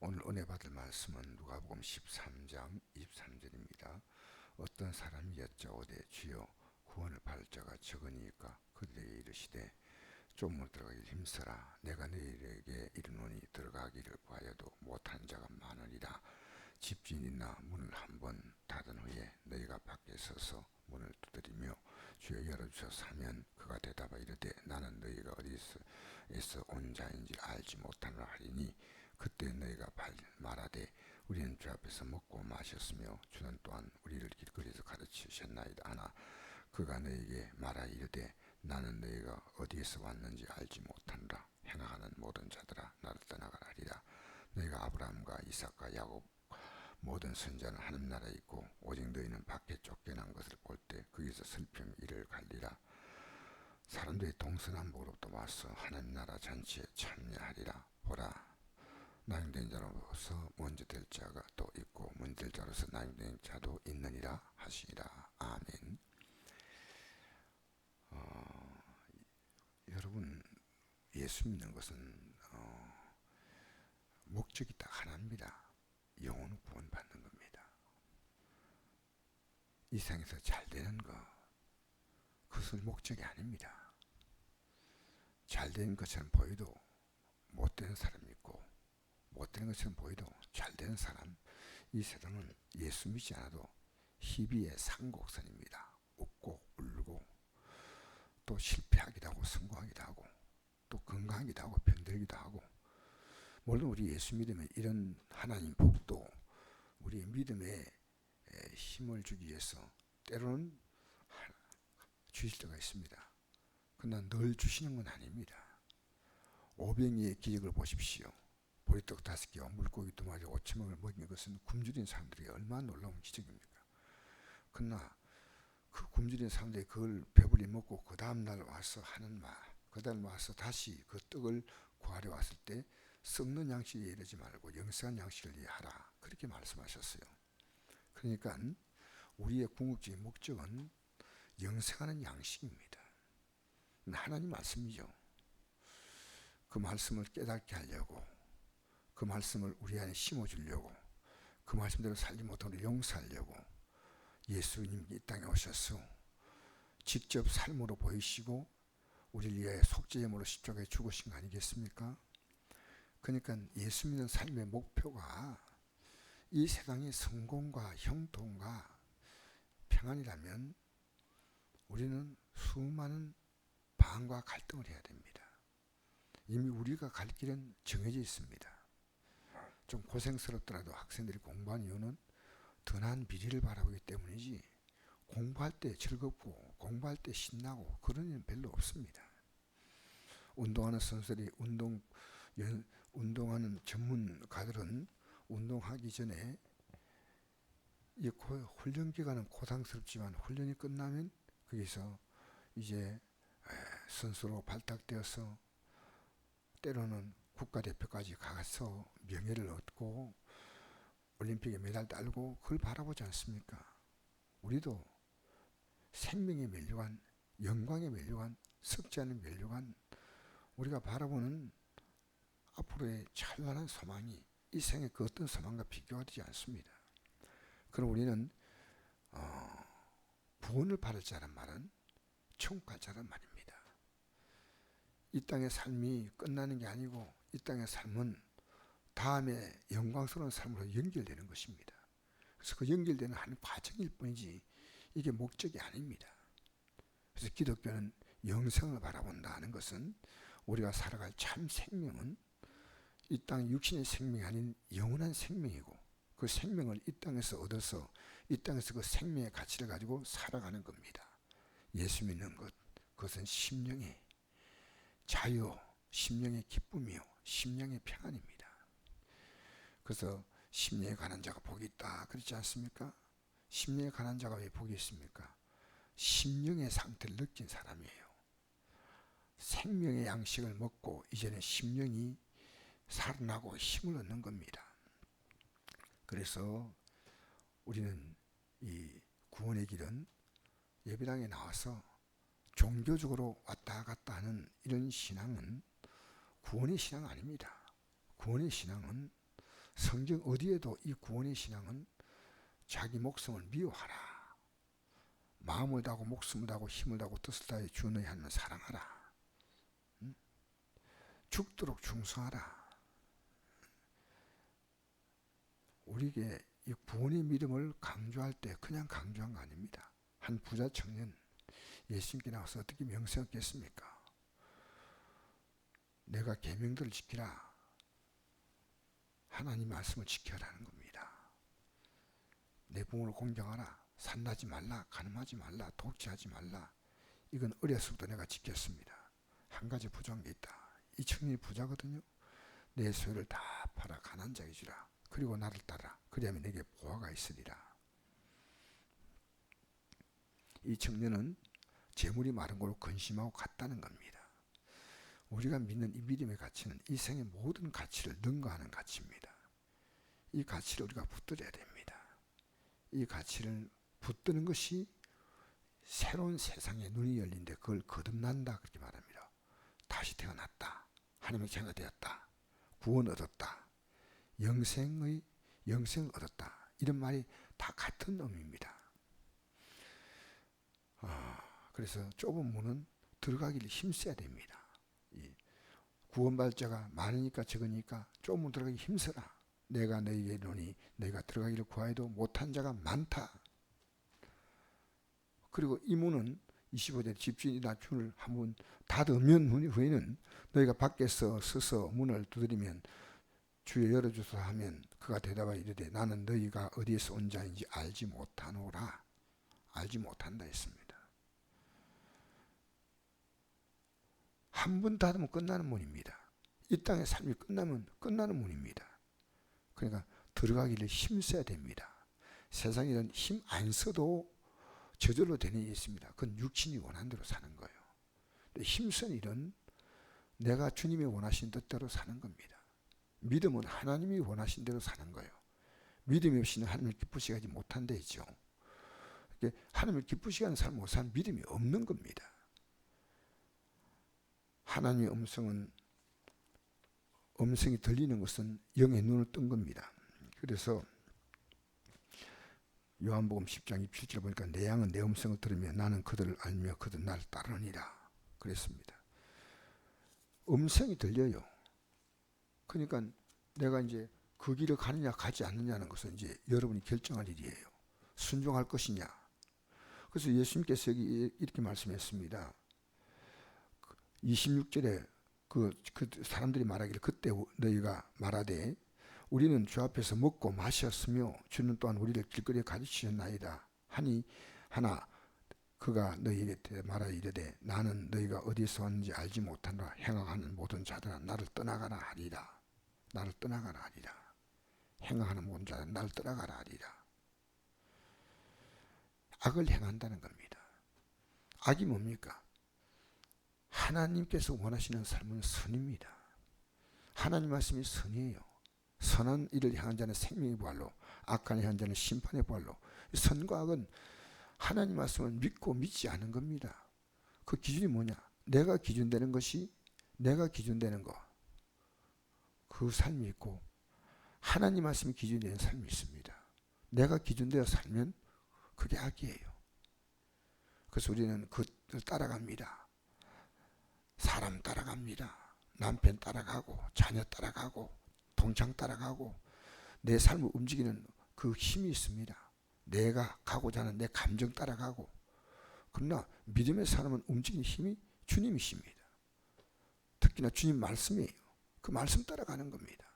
오늘 은혜 받을 말씀은 누가복음 13장 23절입니다. 어떤 사람이 여짜오되 주여 구원을 받을 자가 적으니까 그들에게 이르시되 좀못 들어가기 힘써라 내가 너희에게 이르노니 들어가기를 구하여도 못한 자가 많으리라 집주인이나 문을 한 번 닫은 후에 너희가 밖에 서서 문을 두드리며 주여 열어주셔서 하면 그가 대답하 이르되 나는 너희가 어디서 온 자인지 알지 못하노라 하리니 그때 너희가 말하되 우리는 주 앞에서 먹고 마셨으며 주는 또한 우리를 길거리에서 가르치셨나이다 하나 그가 너희에게 말하 이르되 나는 너희가 어디에서 왔는지 알지 못한다 행하는 모든 자들아 나를 떠나가라 하리라. 너희가 아브라함과 이삭과 야곱 모든 선자는 하늘 나라에 있고 오직 너희는 밖에 쫓겨난 것을 볼 때 거기서 슬픔 이를 갈리라. 사람들이 동서남북으로부터 와서 하나님 나라 잔치에 참여하리라. 보라 나영된 자로서 먼저 될 자가 또 있고 먼저 될 자로서 나영된 자도 있느니라 하시니라 아멘. 어, 여러분 예수 믿는 것은 어, 목적이 딱 하나입니다. 영혼 구원받는 겁니다. 이 세상에서 잘 되는 것 그것은 목적이 아닙니다. 잘 되는 것처럼 보여도 못 되는 사람이 있고 못 되는 것처럼 보여도 잘 되는 사람 이 세상은 예수 믿지 않아도 희비의 상곡선입니다. 웃고 울고 또 실패하기도 하고 성공하기도 하고 또 건강하기도 하고 병들기도 하고 물론 우리 예수 믿으면 이런 하나님 복도 우리의 믿음에 힘을 주기 위해서 때로는 주실 때가 있습니다. 그러나 늘 주시는 건 아닙니다. 오병이의 기적을 보십시오. 보리떡 다섯 개와 물고기 두 마리 오천 명을 먹인 것은 굶주린 사람들이 얼마나 놀라운 기적입니까? 그러나 그 굶주린 사람들이 그걸 배불리 먹고 그 다음날 와서 하는 말, 그 다음 와서 다시 그 떡을 구하러 왔을 때 썩는 양식에 이르지 말고 영생한 양식을 이해하라 그렇게 말씀하셨어요. 그러니까 우리의 궁극적인 목적은 영생하는 양식입니다. 하나님 말씀이죠. 그 말씀을 깨닫게 하려고 그 말씀을 우리 안에 심어주려고 그 말씀대로 살지 못하는 용서하려고 예수님이 이 땅에 오셔서 직접 삶으로 보이시고 우리를 위하여 속죄제물로 십자가에 죽으신 거 아니겠습니까? 그러니까 예수 믿는 삶의 목표가 이 세상의 성공과 형통과 평안이라면 우리는 수많은 방과 갈등을 해야 됩니다. 이미 우리가 갈 길은 정해져 있습니다. 좀 고생스럽더라도 학생들이 공부한 이유는 더 나은 비리를 바라보기 때문이지 공부할 때 즐겁고 공부할 때 신나고 그런 일은 별로 없습니다. 운동하는 선수들이 운동 연, 운동하는 전문가들은 운동하기 전에 이 훈련 기간은 고상스럽지만 훈련이 끝나면 거기서 이제 선수로 발탁되어서 때로는 국가대표까지 가서 명예를 얻고 올림픽에 메달 따고 그걸 바라보지 않습니까? 우리도 생명에 멸류관, 영광에 멸류관, 썩지 않은 멸류관 우리가 바라보는 앞으로의 찬란한 소망이 이 생의 그 어떤 소망과 비교가 되지 않습니다. 그럼 우리는 어, 구원을 받을 자란 말은 천국 갈 자란 말입니다. 이 땅의 삶이 끝나는 게 아니고 이 땅의 삶은 다음에 영광스러운 삶으로 연결되는 것입니다. 그래서 그 연결되는 한 과정일 뿐이지 이게 목적이 아닙니다. 그래서 기독교는 영생을 바라본다는 것은 우리가 살아갈 참 생명은 이 땅 육신의 생명이 아닌 영원한 생명이고 그 생명을 이 땅에서 얻어서 이 땅에서 그 생명의 가치를 가지고 살아가는 겁니다. 예수 믿는 것 그것은 심령의 자유, 심령의 기쁨이요, 심령의 평안입니다. 그래서 심령에 관한 자가 복이 있다 그렇지 않습니까? 심령에 관한 자가 왜 복이 있습니까? 심령의 상태를 느낀 사람이에요. 생명의 양식을 먹고 이제는 심령이 살아나고 힘을 얻는 겁니다. 그래서 우리는 이 구원의 길은 예배당에 나와서 종교적으로 왔다 갔다 하는 이런 신앙은 구원의 신앙 아닙니다. 구원의 신앙은 성경 어디에도 이 구원의 신앙은 자기 목숨을 미워하라. 마음을 다하고 목숨을 다하고 힘을 다하고 뜻을 다해 주너의 하나님을 사랑하라. 응? 죽도록 충성하라. 우리에게 이 구원의 믿음을 강조할 때 그냥 강조한 거 아닙니다. 한 부자 청년 예수님께 나와서 어떻게 명세했겠습니까? 내가 계명들을 지키라. 하나님 말씀을 지켜라는 겁니다. 내 부모를 공경하라. 산나지 말라. 가늠하지 말라. 독재하지 말라. 이건 어려서부터 내가 지켰습니다. 한 가지 부족한 게 있다. 이 청년이 부자거든요. 내 소유를 다 팔아 가난 자에게 주라. 그리고 나를 따라. 그리하면 내게 보화가 있으리라. 이 청년은 재물이 많은 걸로 근심하고 갔다는 겁니다. 우리가 믿는 이 믿음의 가치는 이 생의 모든 가치를 능가하는 가치입니다. 이 가치를 우리가 붙들어야 됩니다. 이 가치를 붙드는 것이 새로운 세상에 눈이 열린데 그걸 거듭난다 그렇게 말합니다. 다시 태어났다. 하나님의 자가 되었다. 구원 얻었다. 영생의 영생 얻었다. 이런 말이 다 같은 의미입니다. 아, 그래서 좁은 문은 들어가기를 힘써야 됩니다. 구원받을 자가 많으니까 적으니까 문 들어가기 힘써라. 내가 너에게 이르니 내가 들어가기를 구하여도 못한 자가 많다. 그리고 이 문은 25절 집주인이나 주를 한번 닫으면 후에는 너희가 밖에서 서서 문을 두드리면 주여 열어주소서 하면 그가 대답하여 이르되 나는 너희가 어디에서 온 자인지 알지 못하노라 알지 못한다 했습니다. 한 번 닫으면 끝나는 문입니다. 이 땅의 삶이 끝나면 끝나는 문입니다. 그러니까 들어가기를 힘써야 됩니다. 세상에는 힘 안 써도 저절로 되는 일이 있습니다. 그건 육신이 원하는 대로 사는 거예요. 힘쓴 일은 내가 주님이 원하신 뜻대로 사는 겁니다. 믿음은 하나님이 원하신 대로 사는 거예요. 믿음이 없이는 하나님을 기쁘시게 하지 못한다 했죠. 하나님을 기쁘시게 하는 삶을 못 사는 믿음이 없는 겁니다. 하나님의 음성은 음성이 들리는 것은 영의 눈을 뜬 겁니다. 그래서 요한복음 10장 27절 보니까 내 양은 내 음성을 들으며 나는 그들을 알며 그들 나를 따르니라 그랬습니다. 음성이 들려요. 그러니까 내가 이제 그 길을 가느냐 가지 않느냐는 것은 이제 여러분이 결정할 일이에요. 순종할 것이냐. 그래서 예수님께서 여기 이렇게 말씀했습니다. 26절에 그, 그 사람들이 말하기를 그때 너희가 말하되 우리는 주 앞에서 먹고 마셨으며 주는 또한 우리를 길거리에 가르치셨나이다. 하니 하나 그가 너희에게 말하 이르되 나는 너희가 어디서 왔는지 알지 못하노라. 행하는 모든 자들아 나를 떠나가라 하리라. 나를 떠나가라 하리라. 행하는 모든 자들 나를 떠나가라 하리라. 악을 행한다는 겁니다. 악이 뭡니까 하나님께서 원하시는 삶은 선입니다. 하나님 말씀이 선이에요. 선한 일을 향한 자는 생명의 부활로, 악한 향한 자는 심판의 부활로. 선과 악은 하나님 말씀을 믿고 믿지 않은 겁니다. 그 기준이 뭐냐? 내가 기준되는 것이 내가 기준되는 거. 그 삶이 있고 하나님 말씀이 기준되는 삶이 있습니다. 내가 기준되어 살면 그게 악이에요. 그래서 우리는 그 따라갑니다. 사람 따라갑니다. 남편 따라가고 자녀 따라가고 동창 따라가고 내 삶을 움직이는 그 힘이 있습니다. 내가 가고자 하는 내 감정 따라가고 그러나 믿음의 사람은 움직이는 힘이 주님이십니다. 특히나 주님 말씀이에요. 그 말씀 따라가는 겁니다.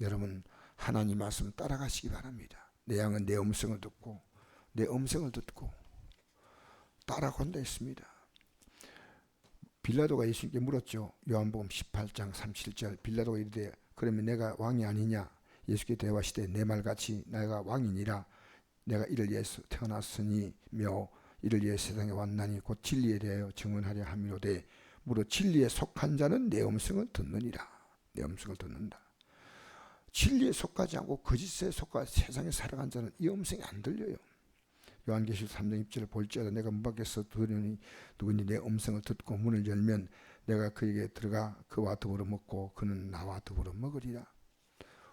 여러분 하나님 말씀 따라가시기 바랍니다. 내 양은 내 음성을 듣고 내 음성을 듣고 따라간다 했습니다. 빌라도가 예수님께 물었죠. 요한복음 18장 37절 빌라도가 이르되 그러면 내가 왕이 아니냐? 예수께 대화시되 내 말같이 내가 왕이니라. 내가 이를 위해서 태어났으니며 이를 위해 세상에 왔나니 곧 진리에 대하여 증언하려 함이로되 무려 진리에 속한 자는 내 음성을 듣느니라. 내 음성을 듣는다. 진리에 속하지 않고 거짓에 속하 세상에 살아간 자는 이 음성이 안 들려요 요한계시 3장 입절을 볼지어다 내가 문 밖에서 들으니 누구니 내 음성을 듣고 문을 열면 내가 그에게 들어가 그와 더불어 먹고 그는 나와 더불어 먹으리라.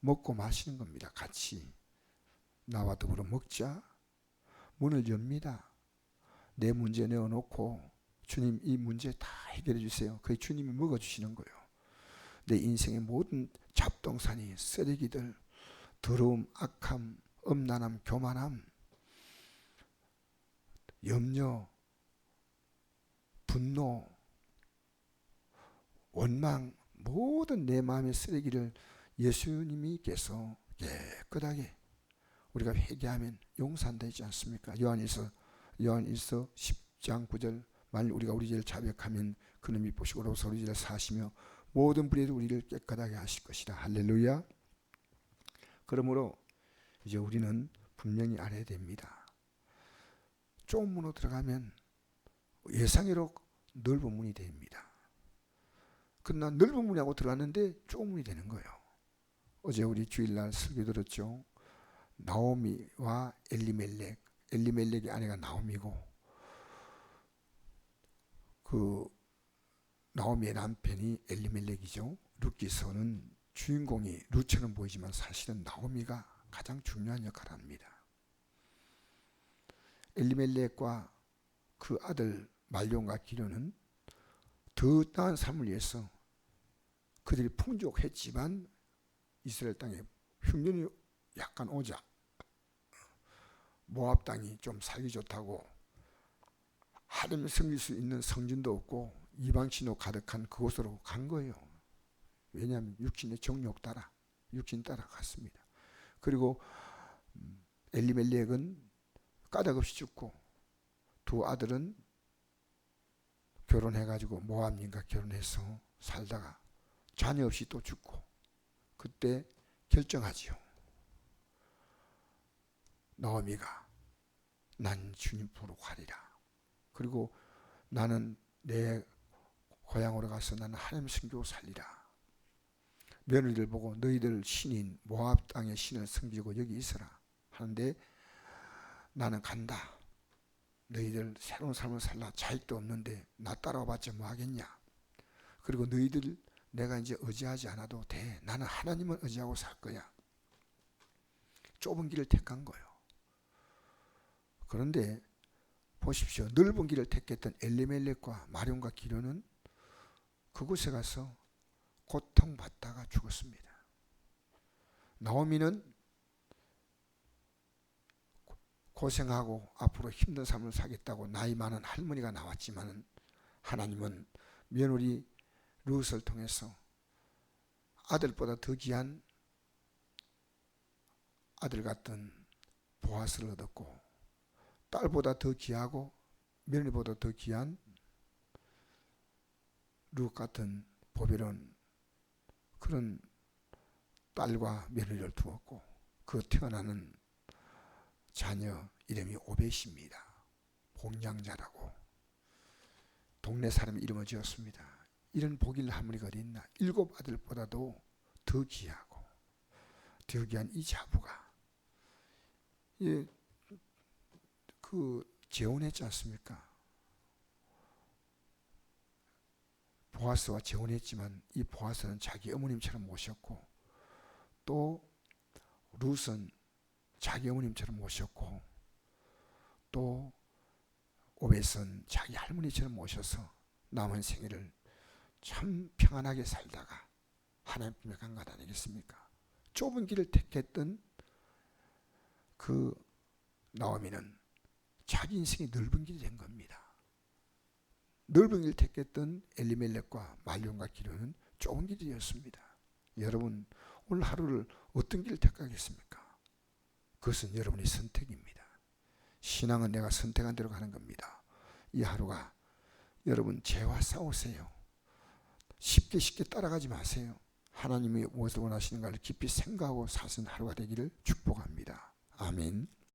먹고 마시는 겁니다. 같이 나와 더불어 먹자. 문을 엽니다. 내 문제 내어놓고 주님 이 문제 다 해결해 주세요. 그게 주님이 먹어 주시는 거예요. 내 인생의 모든 잡동사니 쓰레기들 더러움, 악함, 음란함, 교만함, 염려, 분노, 원망 모든 내 마음의 쓰레기를 예수님이께서 깨끗하게 우리가 회개하면 용서한다지 않습니까? 요한일서 요한일서 10장 9절 만일 우리가 우리 죄를 자백하면 그는 미보시고로서 우리 죄를 사시며 모든 불의도 우리를 깨끗하게 하실 것이다. 할렐루야. 그러므로 이제 우리는 분명히 알아야 됩니다. 좁은 문으로 들어가면 예상외로 넓은 문이 됩니다. 그러나 넓은 문이하고 들어갔는데 좁은 문이 되는 거예요. 어제 우리 주일날 설교 들었죠. 나오미와 엘리멜렉, 엘리멜렉의 아내가 나오미고 그 나오미의 남편이 엘리멜렉이죠. 룻기서는 주인공이 룻처럼 보이지만 사실은 나오미가 가장 중요한 역할을 합니다. 엘리멜렉과 그 아들 말론과 기련은 더 나은 삶을 위해서 그들이 풍족했지만 이스라엘 땅에 흉년이 약간 오자 모압 땅이 좀 살기 좋다고 하나님을 섬길 수 있는 성진도 없고 이방신으로 가득한 그곳으로 간 거예요. 왜냐하면 육신의 정욕 따라 육신 따라 갔습니다. 그리고 엘리멜렉은 까닭없이 죽고 두 아들은 결혼해가지고 모함님과 결혼해서 살다가 자녀 없이 또 죽고 그때 결정하지요. 나오미가 난 주님 보러 가리라. 그리고 나는 내 고향으로 가서 나는 하나님 섬기고 살리라. 며느리들 보고 너희들 신인 모압 땅의 신을 섬기고 여기 있어라 하는데 나는 간다. 너희들 새로운 삶을 살라 자익도 없는데 나 따라와봤자 뭐 하겠냐. 그리고 너희들 내가 이제 의지하지 않아도 돼. 나는 하나님을 의지하고 살 거야. 좁은 길을 택한 거예요. 그런데 보십시오. 넓은 길을 택했던 엘리멜렉과 마룡과 기련은 그곳에 가서 고통받다가 죽었습니다. 나오미는 고생하고 앞으로 힘든 삶을 살겠다고 나이 많은 할머니가 나왔지만 하나님은 며느리 룻을 통해서 아들보다 더 귀한 아들 같은 보아스를 얻었고 딸보다 더 귀하고 며느리보다 더 귀한 룻 같은 보배로운 그런 딸과 며느리를 두었고 그 태어나는 자녀 이름이 오벳입니다. 복량자라고 동네 사람 이름을 지었습니다. 이런 복일 할머니가 어디 있나? 일곱 아들보다도 더 귀하고 더 귀한 이 자부가 예, 그 재혼했지 않습니까? 보아스와 재혼했지만 이 보아스는 자기 어머님처럼 모셨고 또 룻은 자기 어머님처럼 모셨고 또 오벳은 자기 할머니처럼 모셔서 남은 생애를 참 평안하게 살다가 하나님 품에 간것 아니겠습니까? 좁은 길을 택했던 그 나오미는 자기 인생이 넓은 길이 된 겁니다. 넓은 길을 택했던 엘리멜렉과 말론과 기르는 좁은 길이었습니다. 여러분 오늘 하루를 어떤 길을 택하겠습니까? 그것은 여러분의 선택입니다. 신앙은 내가 선택한 대로 가는 겁니다. 이 하루가 여러분 죄와 싸우세요. 쉽게 쉽게 따라가지 마세요. 하나님이 무엇을 원하시는가를 깊이 생각하고 사는 하루가 되기를 축복합니다. 아멘.